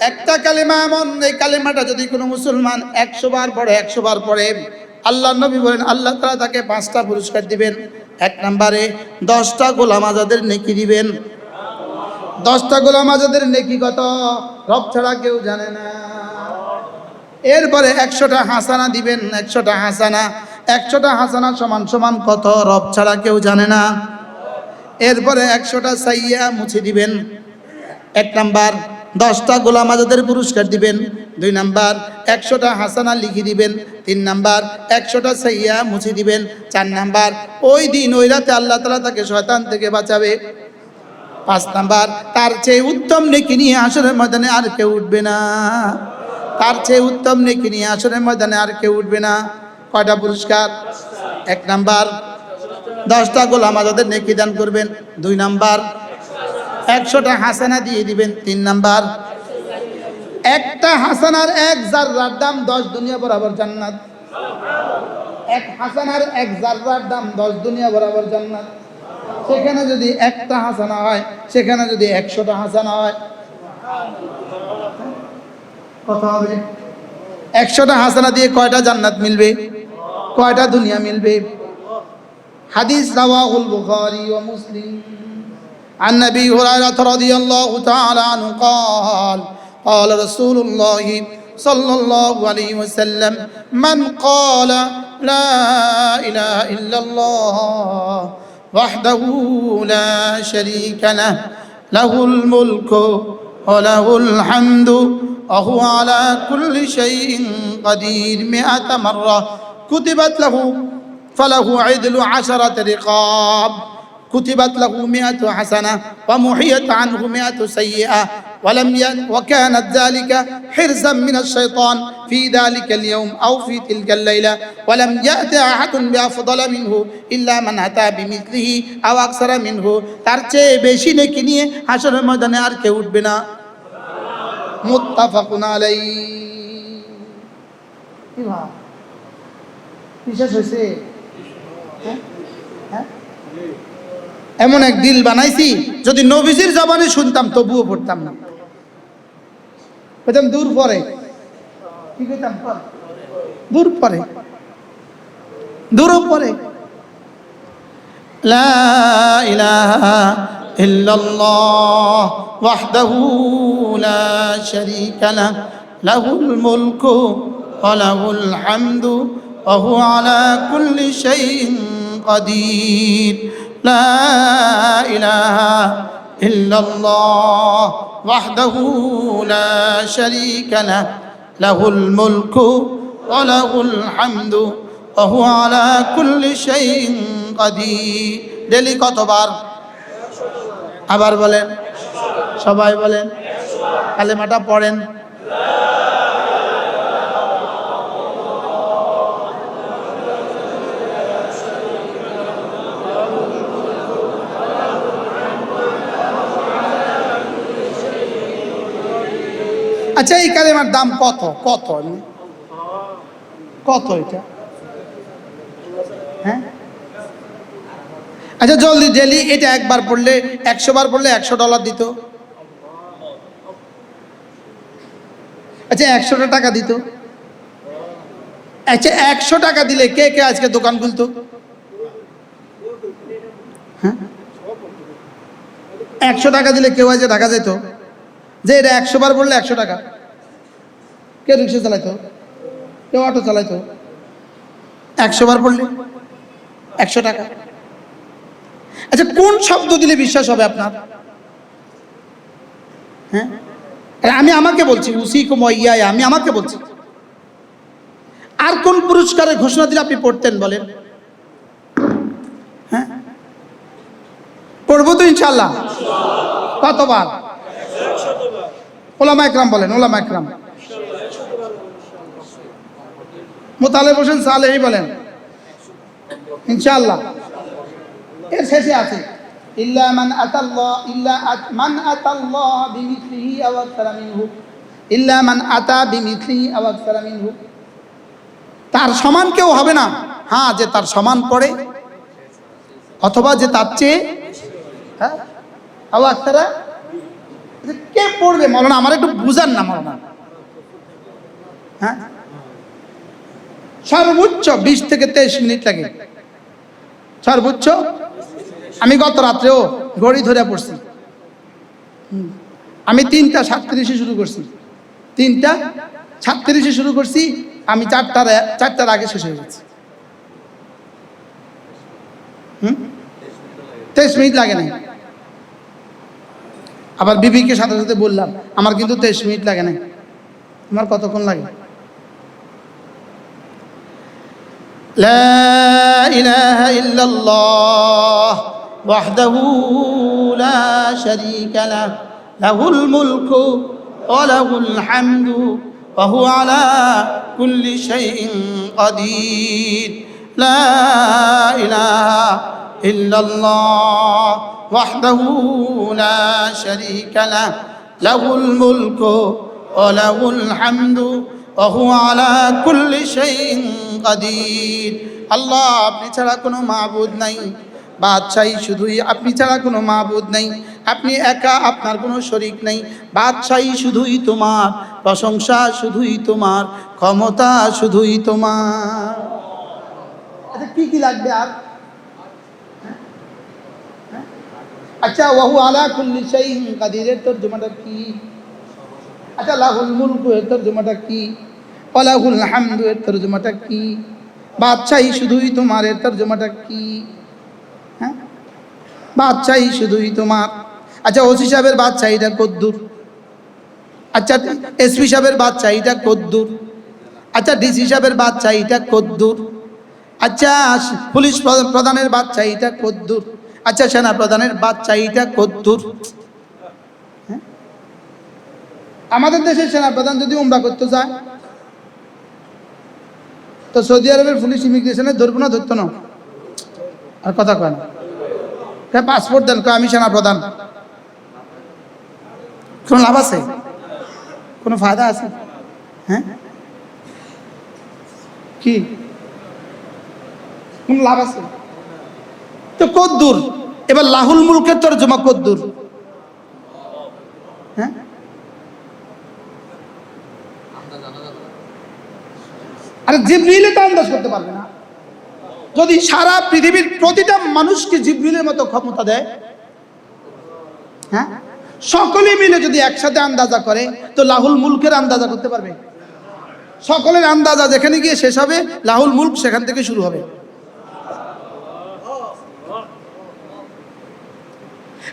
একটা কালিমা এমন, এই কালিমাটা যদি কোনো মুসলমান একশো বার পড়ে, একশো বার পড়ে আল্লাহ নবী বলেন, আল্লাহ তারা তাকে পাঁচটা পুরস্কার দিবেন। এক নম্বরে, দশটা গোলাম আজাদের নেকি দিবেন। দশটা গোলাম আজাদের নেকি কত? রব ছাড়া কেউ জানে না। এরপরে একশোটা হাসানা দিবেন, একশোটা হাসানা। একশোটা হাসানা সমান সমান কত? রব ছাড়া কেউ জানে না। এরপরে একশোটা সাইয়া মুছে দিবেন। এক নাম্বার দশটা গোলাম আজাদের পুরস্কার দিবেন। দুই নাম্বার, একশোটা হাসানা লিখে দিবেন। তিন নাম্বার, একশোটা সাইয়া মুছে দিবেন। চার নাম্বার, ওই দিন, ওই রাতে আল্লাহ তালা তাকে শয়তান থেকে বাঁচাবে। পাঁচ নাম্বার, তার চেয়ে উত্তম নেকি নিয়ে আসরের ময়দানে আর কেউ উঠবে না। তার চেয়ে উত্তম নেকি নিয়ে আসরের ময়দানে আর কেউ উঠবে না। কয়টা পুরস্কার? এক নাম্বার, দশটা গোলাম আজাদের নেকি দান করবেন। দুই নাম্বার একশোটা হাসানা দিয়ে দিবেন তিন নাম্বার। একটা হাসানার এক জাররার দাম দশ দুনিয়া বরাবর জান্নাত। এক হাসানার এক জাররার দাম দশ দুনিয়া বরাবর জান্নাত। সেখানে যদি একটা হাসানা হয়, সেখানে যদি একশোটা হাসানা হয়। কত হবে। একশোটা হাসানা দিয়ে কয়টা জান্নাত মিলবে? কয়টা দুনিয়া মিলবে? হাদিস রাওয়াহুল বুখারী ওয়া মুসলিম। عن أبي هريرة رضي الله تعالى عنه قال قال رسول الله صلى الله عليه وسلم من قال لا إله إلا الله وحده لا شريك له له الملك وله الحمد وهو على كل شيء قدير مئة مرة كتبت له فله عدل عشرة رقاب. كتبت له مئة حسنة ومحيت عنه مئة سيئة ولم ي... وكانت ذلك حرزا من الشيطان في ذلك اليوم أو في تلك الليلة ولم يأت أحد بأفضل منه إلا من أتى بمثله أو أكثر منه তার চেয়ে বেশি নেকি নিয়ে হাসরের ময়দানে আর কেউ উঠবে না মুত্তাফাকুন আলাই কি ভাব বিশেষ হয়েছে হ্যাঁ হ্যাঁ এমন এক দিল বানাইছি যদি নবীজির জবানে শুনতাম তবুও পড়তাম না কইতাম দূর পরে কি কইতাম পরে? দূর পরে দূর পরে লা ইলাহা ইল্লাল্লাহ ওয়াহদাহু লা শারীকা লাহ লাহুল মুলকু ওয়া লাহুল হামদু ওয়া হুয়া আলা কুল্লি শাইইন قدير لا إله إلا الله وحده لا شريك له له الملك وله الحمد وهو على كل شيء قدير ডেলি কতবার আবার বলেন সবাই বলেন কালেমাটা পড়েন আচ্ছা এই কালেমার দাম কত? কত? কত এটা? হ্যাঁ? আচ্ছা জলদি ডেলি এটা একবার পড়লে, একশো বার পড়লে একশো ডলার দিত। আচ্ছা একশোটা টাকা দিত। আচ্ছা একশো টাকা দিলে কে কে আজকে দোকান খুলতো? হ্যাঁ? একশো টাকা দিলে কেউ আজকে ঢাকা যেত? যে এটা একশো বার বললে একশো টাকা। কে রিক্সা চালাইতো? কেউ অটো চালাইতো? একশো বার পড়লে একশো টাকা। আচ্ছা কোন শব্দ দিলে বিশ্বাস হবে আপনার? হ্যাঁ? আমি আমাকে বলছি, উসি কুমাইয়া আমি আমাকে বলছি। আর কোন পুরস্কারের ঘোষণা দিলে আপনি পড়তেন বলেন? হ্যাঁ? পড়ব তো ইনশাল্লাহ কতবার? ওলামা একরাম বলেন, ওলামা একরাম। মোতালেব হোসেন সালেহি বলেন, ইনশাআল্লাহ। এর শেষে আছে, ইল্লা মান আত- তার সমান কেউ হবে না। হ্যাঁ যে তার সমান পড়ে, অথবা যে তার চেয়ে হ্যাঁ আও আকসারা কে পড়বে? মৌলানা, আমার একটু বুঝান না, মৌলানা। হ্যাঁ? সর্বোচ্চ বিশ থেকে তেইশ মিনিট লাগে। সর্বোচ্চ? আমি গত রাত্রেও ঘড়ি ধরে পড়ছি। আমি তিনটা সাতত্রিশে শুরু করছি। তিনটা সাতত্রিশে শুরু করছি, আমি চারটার চারটার আগে শেষ হয়ে গেছি। হুম? তেইশ মিনিট লাগে না আবার বিবিকে সাথে সাথে বললাম আমার কিন্তু তেইশ মিনিট লাগে না আমার কতক্ষণ লাগে لا إله إلا الله وحده لا شريك له له الملك وله الحمد وهو على كل شيء قدير لا إله إلا الله وحده لا شريك له له الملك وله الحمد وهو على كل شيء قدير আল্লাহ আপনি ছাড়া কোনো মাবুদ নাই বাদশাহী শুধুই আপনি ছাড়া কোনো মাবুদ নাই আপনি একা আপনার কোনো শরিক নেই বাদশাহী শুধুই তোমার প্রশংসা শুধুই তোমার ক্ষমতা শুধুই তোমার আচ্ছা কি কি লাগবে আর আচ্ছা ওয়াহু আলা কুল্লি শাইইন কাদিরের তর্জমাটা কি? আচ্ছা লাহুল মুলকু এর তর্জমাটা কি? ওয়ালাহুল হামদু এর তর্জমাটা কি? বাদশাহী শুধুই তোমার এর তর্জমাটা কি? হ্যাঁ? বাদশাহী শুধুই তোমার। আচ্ছা ওসি সাহেবের বাদশাহীটা কদ্দুর। আচ্ছা এসপি সাহেবের বাদশাহীটা কদ্দুর। আচ্ছা ডিসি সাহেবের বাদশাহীটা কদ্দুর। আচ্ছা পুলিশ প্র- প্রধানের বাদশাহীটা কদ্দুর। আচ্ছা সেনা প্রধানের বাদশাহীটা কদ্দুর। হ্যাঁ? আমাদের দেশের সেনাপ্রধান যদি উমরা করতে যায় তো সৌদি আরবের পুলিশ ইমিগ্রেশনে ধরবো না, ধরতো না। আর কথা কয় না। পাসপোর্ট দেন আমি সেনাপ্রধান কোনো লাভ আছে? কোনো ফায়দা আছে? হ্যাঁ? কি? কোন লাভ আছে? তো কদ্দুর? এবার লাহুল মুলকের তর্জমা কদ্দুর। হ্যাঁ? আরে জিব্রিলে তো আন্দাজ করতে পারবে না। যদি সারা পৃথিবীর প্রতিটা মানুষকে জিব্রিলের মতো ক্ষমতা দেয় হ্যাঁ? সকলে মিলে যদি একসাথে আন্দাজা করে, তো লাহুল মুলকের আন্দাজা করতে পারবে। সকলের আন্দাজা যেখানে গিয়ে শেষ হবে, লাহুল মুলক সেখান থেকে শুরু হবে।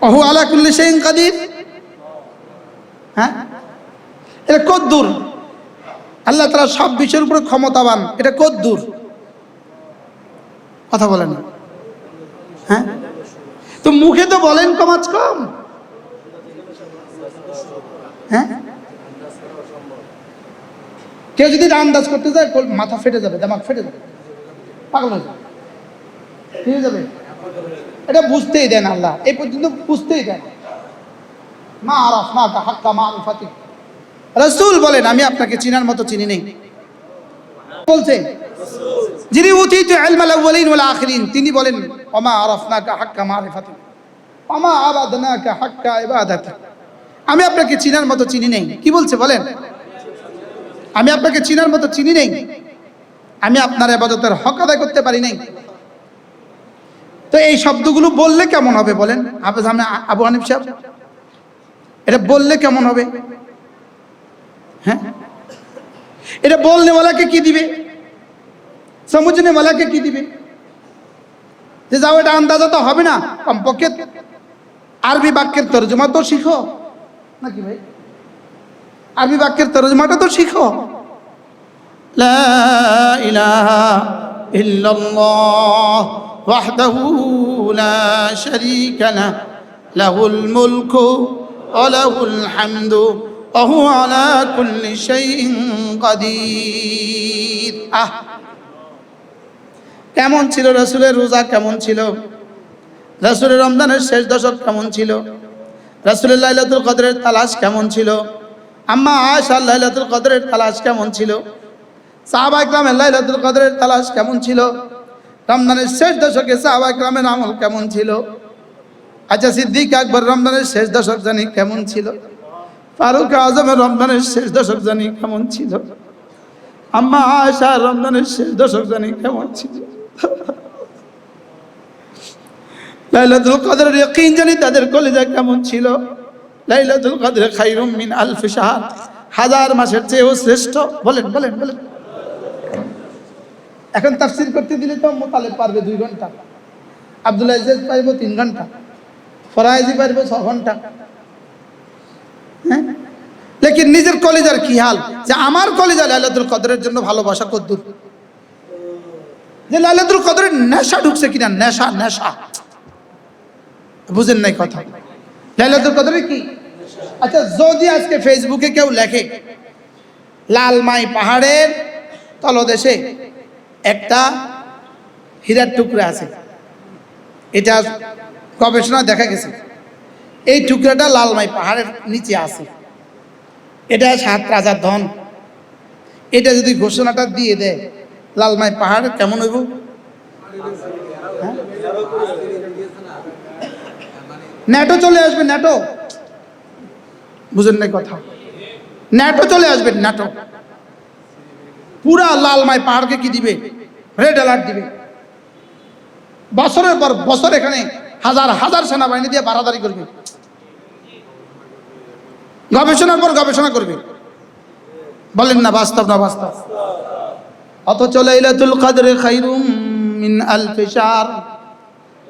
অহু আলা কুল্লি শাইইন কাদির। হ্যাঁ? এটা কদ্দুর। আল্লাহ তারা সব বিষয়ের উপরে ক্ষমতাবান। এটা কদ্দুর। কথা বলেন। হ্যাঁ? তো মুখে তো বলেন কমাজ কম। হ্যাঁ? কেউ যদি আন্দাজ করতে যায় মাথা ফেটে যাবে, দামাক ফেটে যাবে। পাগল হয়ে যাবে। ঠিক যাবে। এটা বুঝতেই দেন আল্লাহ। এই পর্যন্ত বুঝতেই দেন। মা আরাফ হাক্কা মা আরফাতি রসুল বলেন, আমি আপনাকে চিনার মতো চিনি নেই। বলছে, যিনি উথিত ইলমাল আউয়ালিন ওয়াল আখিরিন, তিনি বলেন, ওমা আরাফনাকা হাক্কা মারিফাতি। ওমা আবাদনাকা হাক্কা ইবাদাতি। আমি আপনাকে চিনার মতো চিনি নেই। কি বলছে বলেন? আমি আপনাকে চিনার মতো চিনি নেই। আমি আপনার ইবাদতের হক আদায় করতে পারি নাই। তো এই শব্দগুলো বললে কেমন হবে বলেন? হাফেজ আমি আবু হানিফ সাহেব? এটা বললে কেমন হবে? হ্যাঁ? এটা বলনেওয়ালাকে কি দিবে? সমুজনেওয়ালাকে কি দিবে? যে যাও, এটা আন্দাজা তো হবে না, কমপক্ষে আরবি বাক্যের তর্জমা তো শিখো। নাকি ভাই? আরবি বাক্যের তর্জমাটা তো শিখো। লা ইলাহা ইল্লাল্লাহ। শারীকা লাহ লাহুল মুলকু ওয়া লাহুল হামদু, ওয়া হুয়া আলা কুল্লি শাইইন কাদির। আহ! কেমন ছিল রসুলের রোজা? কেমন ছিল? রসুলের রমজানের শেষ দশক কেমন ছিল? রসুলের লাইলাতুল কদরের তালাশ কেমন ছিল? আম্মা আয়সা লাইলাতুল কদরের তালাশ কেমন ছিল? সাহাবা ইকরামের লাইলাতুল কদরের তালাশ কেমন ছিল? রমজানের শেষ দশকে সাহাবা ইকরামের আমল কেমন ছিল? আচ্ছা সিদ্দিক আকবর রমজানের শেষ দশক জানি কেমন ছিল? ফারুক আজমের রমজানের শেষ দশক জানি কেমন ছিল? আম্মা আশা রমজানের শেষ দশক জানি কেমন ছিল? লাইলাতুল কদরের ইয়াকিন জানি তাদের কলেজা কেমন ছিল? লাইলাতুল কদরে খাইরুম মিন আলফি শাহর হাজার মাসের চেয়েও শ্রেষ্ঠ। বলেন বলেন বলেন। এখন তাফসির করতে দিলে তো মোতালেব পারবে দুই ঘণ্টা। আব্দুল আজিজ পারব তিন ঘণ্টা। ফরাইজি পারব ছ ঘণ্টা। হ্যাঁ? নিজের কলেজার কি হাল? যে আমার কলেজা লাইলাতুল কদরের জন্য ভালোবাসা কদ্দুর। যে লাইলাতুল কদরের নেশা ঢুকছে কিনা? নেশা নেশা। বুঝেন নাই কথা। লাইলাতুল কদরের কি? আচ্ছা যদি আজকে ফেসবুকে কেউ লেখে লালমাই পাহাড়ের তলদেশে একটা হীরার টুকরা আছে। এটা গবেষণা দেখা গেছে। এই টুকরাটা লালমাই পাহাড়ের নিচে আছে। এটা সাত রাজার ধন। এটা যদি ঘোষণাটা দিয়ে দেয়, লালমাই পাহাড় কেমন হইব? হ্যাঁ? ন্যাটো চলে আসবে ন্যাটো বুঝেন নাই কথা। ন্যাটো চলে আসবে ন্যাটো পুরা লালমাই পাহাড়কে কি দিবে? রেড অ্যালার্ট দিবে। বছরের পর বছর এখানে হাজার হাজার সেনাবাহিনী দিয়ে বাড়াদারি করবে। গবেষণার পর গবেষণা করবে। বলেন না, বাস্তব না বাস্তব? অথচ লাইলাতুল কদরে খাইরুম মিন আলফি শাহর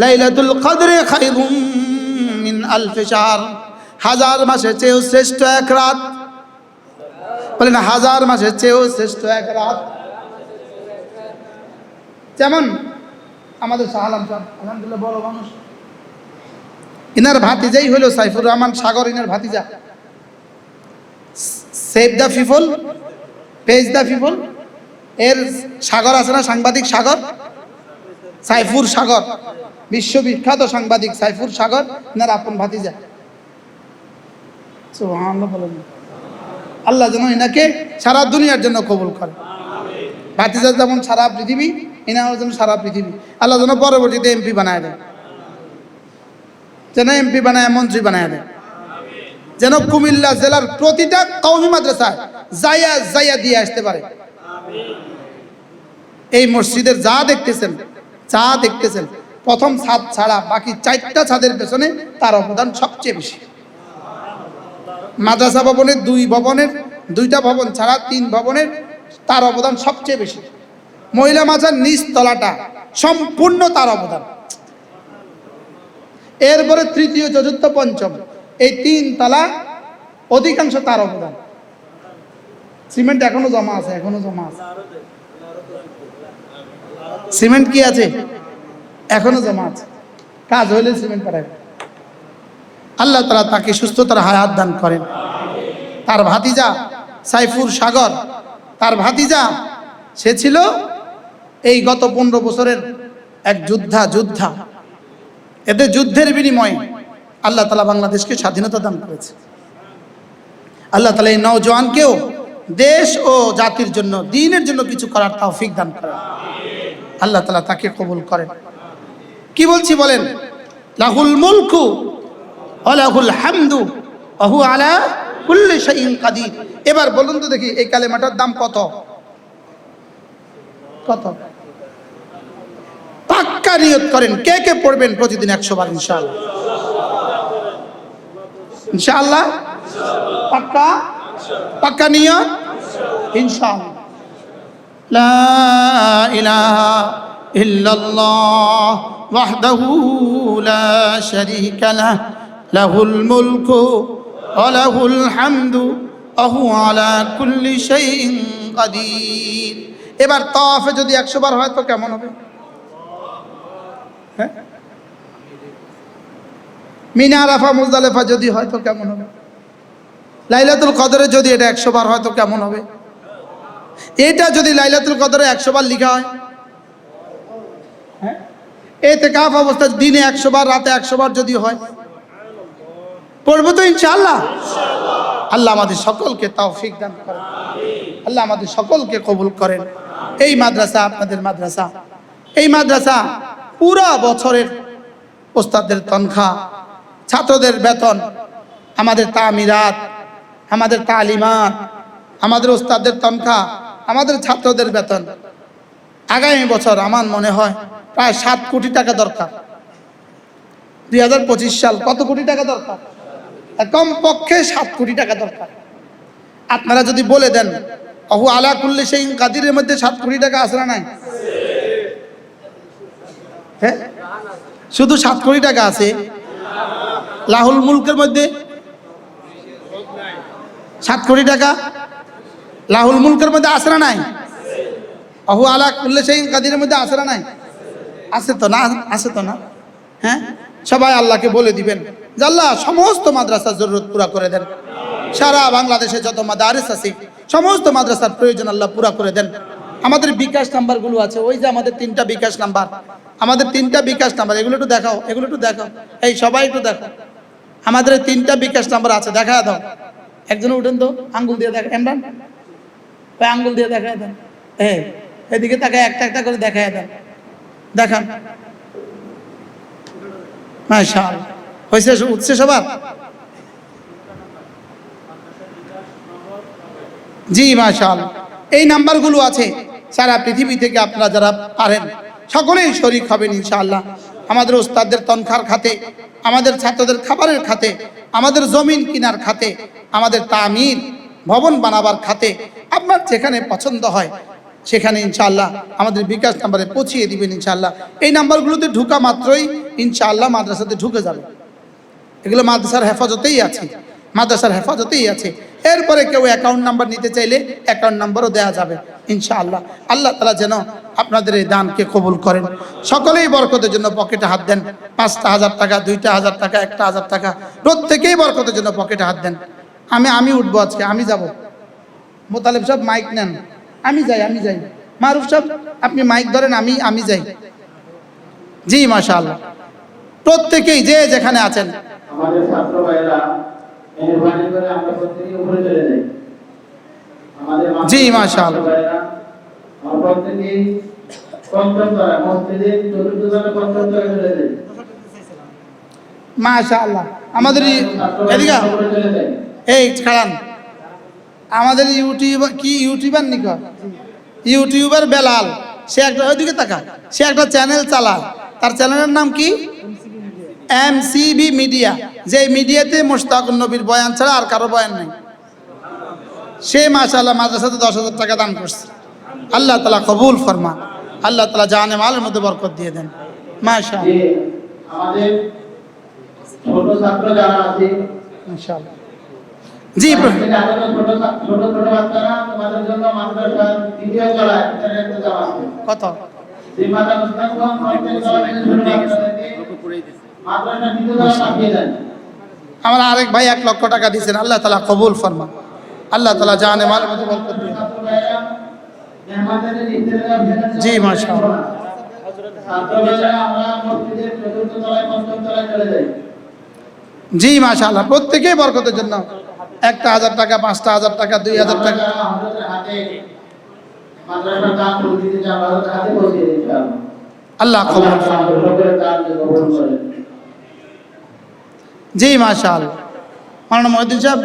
লাইলাতুল কদরে খাইরুম মিন আলফি হাজার মাসে চেয়েও শ্রেষ্ঠ এক রাত বলেন হাজার মাসের চেয়েও শ্রেষ্ঠ এক রাত। যেমন আমাদের শাহালাম সাহেব, আলহামদুলিল্লাহ বড় মানুষ। ইনার ভাতিজাই হলো সাইফুর রহমান সাগর, ইনার ভাতিজা। Save the people page the people এর সাগর আছে না, সাংবাদিক সাগর? সাইফুর সাগর। বিশ্ববিখ্যাত সাংবাদিক সাইফুর সাগর, ইনার আপন ভাতিজা। বলেন। আল্লাহ যেন এনাকে সারা দুনিয়ার জন্য কবুল করে। ভাতিজা যেমন সারা পৃথিবী, এনাও যেন সারা পৃথিবী। আল্লাহ যেন পরবর্তীতে এমপি বানায় দেয়। যেন এমপি বানায়, মন্ত্রী বানায় দেয়। যেন কুমিল্লা জেলার প্রতিটা কৌমি মাদ্রাসায় যাইয়া যাইয়া দিয়ে আসতে পারে। এই মসজিদের যা দেখতেছেন যা দেখতেছেন, প্রথম ছাদ ছাড়া বাকি চারটা ছাদের পেছনে তার অবদান সবচেয়ে বেশি। মাদ্রাসা ভবনের দুই ভবনের, দুইটা ভবন ছাড়া তিন ভবনের তার অবদান সবচেয়ে বেশি। মহিলা মাজার নিচ তলাটা সম্পূর্ণ তার অবদান। এরপরে তৃতীয়, চতুর্থ, পঞ্চম, এই তিন তলা অধিকাংশ তার অবদান। সিমেন্ট এখনও জমা আছে, এখনও জমা আছে। সিমেন্ট কি আছে? এখনও জমা আছে। কাজ হইলে সিমেন্ট পাঠাবে আল্লাহ তালা তাকে সুস্থতার হায়াত দান করেন। তার ভাতিজা সাইফুর সাগর, তার ভাতিজা, সে ছিল এই গত পনেরো বছরের এক যোদ্ধা যোদ্ধা। এতে যুদ্ধের বিনিময়ে আল্লাহ তালা বাংলাদেশকে স্বাধীনতা দান করেছে। আল্লাহ তালা এই নওজোয়ানকেও দেশ ও জাতির জন্য, দিনের জন্য কিছু করার তৌফিক দান করেন। আল্লাহ তালা তাকে কবুল করেন। কি বলছি বলেন? লাহুল মুলকু আলা এবার বলুন তো দেখি, এই কালেমাটার দাম কত? কত? পাক্কা নিয়ত করেন, কে কে পড়বেন প্রতিদিন একশো বার ইনশাআল্লাহ? পাক্কা? পাক্কা নিয়ত? ইনশাআল্লাহ। লা ইলাহা ইল্লাল্লাহ লা লাহুল মুলকু ওয়া লাহুল হামদু হুয়া আলা কুল্লি শাইইন কাদির। এবার তাওয়াফে যদি একশো বার হয় তো কেমন হবে? হ্যাঁ? মিনা আরাফা মুজদালেফা যদি হয় তো কেমন হবে? লাইলাতুল কদরে যদি এটা একশো বার হয় তো কেমন হবে? এটা যদি লাইলাতুল কদরে একশো বার লিখা হয়? হ্যাঁ? এতে কাফ অবস্থা, দিনে একশো বার, রাতে একশো বার যদি হয় পড়ব তো ইনশাআল্লাহ। আল্লাহ আমাদের সকলকে তৌফিক দান করেন। আল্লাহ আমাদের সকলকে কবুল করেন। এই মাদ্রাসা আপনাদের মাদ্রাসা। এই মাদ্রাসা পুরা বছরের ওস্তাদের তনখা, ছাত্রদের বেতন, আমাদের তামিরাত, আমাদের তালিমাত, আমাদের ওস্তাদের তনখা, আমাদের ছাত্রদের বেতন। আগামী বছর আমার মনে হয় প্রায় সাত কোটি টাকা দরকার। দুই হাজার পঁচিশ সাল কত কোটি টাকা দরকার? কম পক্ষে সাত কোটি টাকা দরকার। আপনারা যদি বলে দেন, অহু আলা করলে সেই কাদিরের মধ্যে সাত কোটি টাকা আসে না নাই? হ্যাঁ? শুধু সাত কোটি টাকা আছে? লাহুল মুলকের মধ্যে সাত কোটি টাকা? লাহুল মুলকের মধ্যে আসে না নাই? অহু আলা করলে সেই কাদিরের মধ্যে আসে না নাই? আছে তো না, আছে তো না। হ্যাঁ? সবাই আল্লাহকে বলে দিবেন। যে আল্লাহ সমস্ত মাদ্রাসার জরুরত পুরা করে দেন। সারা বাংলাদেশে যত মাদারিস আছে, সমস্ত মাদ্রাসার প্রয়োজন আল্লাহ পুরা করে দেন। আমাদের বিকাশ নাম্বারগুলো আছে, ওই যে আমাদের তিনটা বিকাশ নাম্বার। আমাদের তিনটা বিকাশ নাম্বার, এগুলো একটু দেখাও, এগুলো একটু দেখাও। এই সবাই একটু দেখো আমাদের তিনটা বিকাশ নাম্বার আছে দেখা দাও। একজন উঠেন তো, আঙ্গুল দিয়ে দেখা এমরান? আঙ্গুল দিয়ে দেখা দেন। হ্যাঁ এদিকে তাকে একটা একটা করে দেখা দেন। দেখান। মাশাল হয়েছে উঠছে সবার? জি, মাশাল। এই নাম্বারগুলো আছে। সারা পৃথিবী থেকে আপনারা যারা পারেন, সকলেই শরিক হবেন, ইনশাআল্লাহ। আমাদের ওস্তাদদের তনখার খাতে, আমাদের ছাত্রদের খাবারের খাতে, আমাদের জমিন কিনার খাতে, আমাদের তামির ভবন বানাবার খাতে, আপনার যেখানে পছন্দ হয়, সেখানে ইনশাআল্লাহ আমাদের বিকাশ নাম্বারে পৌঁছিয়ে দিবেন, ইনশাআল্লাহ। এই নাম্বারগুলোতে ঢুকা মাত্রই ইনশাআল্লাহ মাদ্রাসাতে ঢুকে যাবে। এগুলো মাদ্রাসার হেফাজতেই আছে। মাদ্রাসার হেফাজতেই আছে। এরপরে কেউ অ্যাকাউন্ট নাম্বার নিতে চাইলে অ্যাকাউন্ট নাম্বারও দেওয়া যাবে, ইনশাআল্লাহ। আল্লাহ তালা যেন আপনাদের এই দানকে কবুল করেন। সকলেই বরকতের জন্য পকেটে হাত দেন। পাঁচটা হাজার টাকা, দুইটা হাজার টাকা, একটা হাজার টাকা, প্রত্যেকেই বরকতের জন্য পকেটে হাত দেন। আমি আমি উঠবো আজকে, আমি যাব। মোতালেব সাহেব মাইক নেন। আমি যাই আমি যাই। মারুফ সাহেব, আপনি মাইক ধরেন, আমি আমি যাই। জি, মাশাআল্লাহ। প্রত্যেকেই যে যেখানে আছেন আমাদের ছাত্র ভাইয়েরা মেহরবানি করে আমরা প্রত্যেকে উপরে চলে যাই। আমাদের জি, মাশাআল্লাহ। ভাইয়েরা আমরা প্রত্যেকেই পঞ্চম তলায় মসজিদে চতুর্থ তলায় পঞ্চম তলায় চলে যাই। মাশাআল্লাহ। আমাদের এদিকে এই খাড়ান। আমাদের ইউটিউবার কি ইউটিউবার নিক ইউটিউবার বেলাল। সে একটা ওইদিকে তাকা সে একটা চ্যানেল চালায়। তার চ্যানেলের নাম কি? এম সিবি মিডিয়া যে মিডিয়াতে মোশতাকুর নবীর বয়ান ছাড়া আর কারও বয়ান নেই। সে মাশাআল্লাহ মাদ্রাসাতে দশ হাজার টাকা দান করছে। আল্লাহ তালা কবুল ফরমা আল্লাহ তালা জানে মালের মধ্যে বরকত দিয়ে দেন। মাশা যে আমাদের ছোট ছাত্র যারা আছে মাশাআল্লাহ। জি কত? আমার আরেক ভাই এক লক্ষ টাকা দিয়েছেন আল্লাহ তালা কবুল ফরমান আল্লাহ তালা জানে জি, মাশাআল্লাহ। জি মাশাআল্লাহ প্রত্যেকেই বরকতের জন্য। একটা হাজার টাকা পাঁচটা হাজার টাকা দুই হাজার টাকা। আল্লাহ কবুল জি মাশাল মাওলানা মহিউদ্দিন সাহেব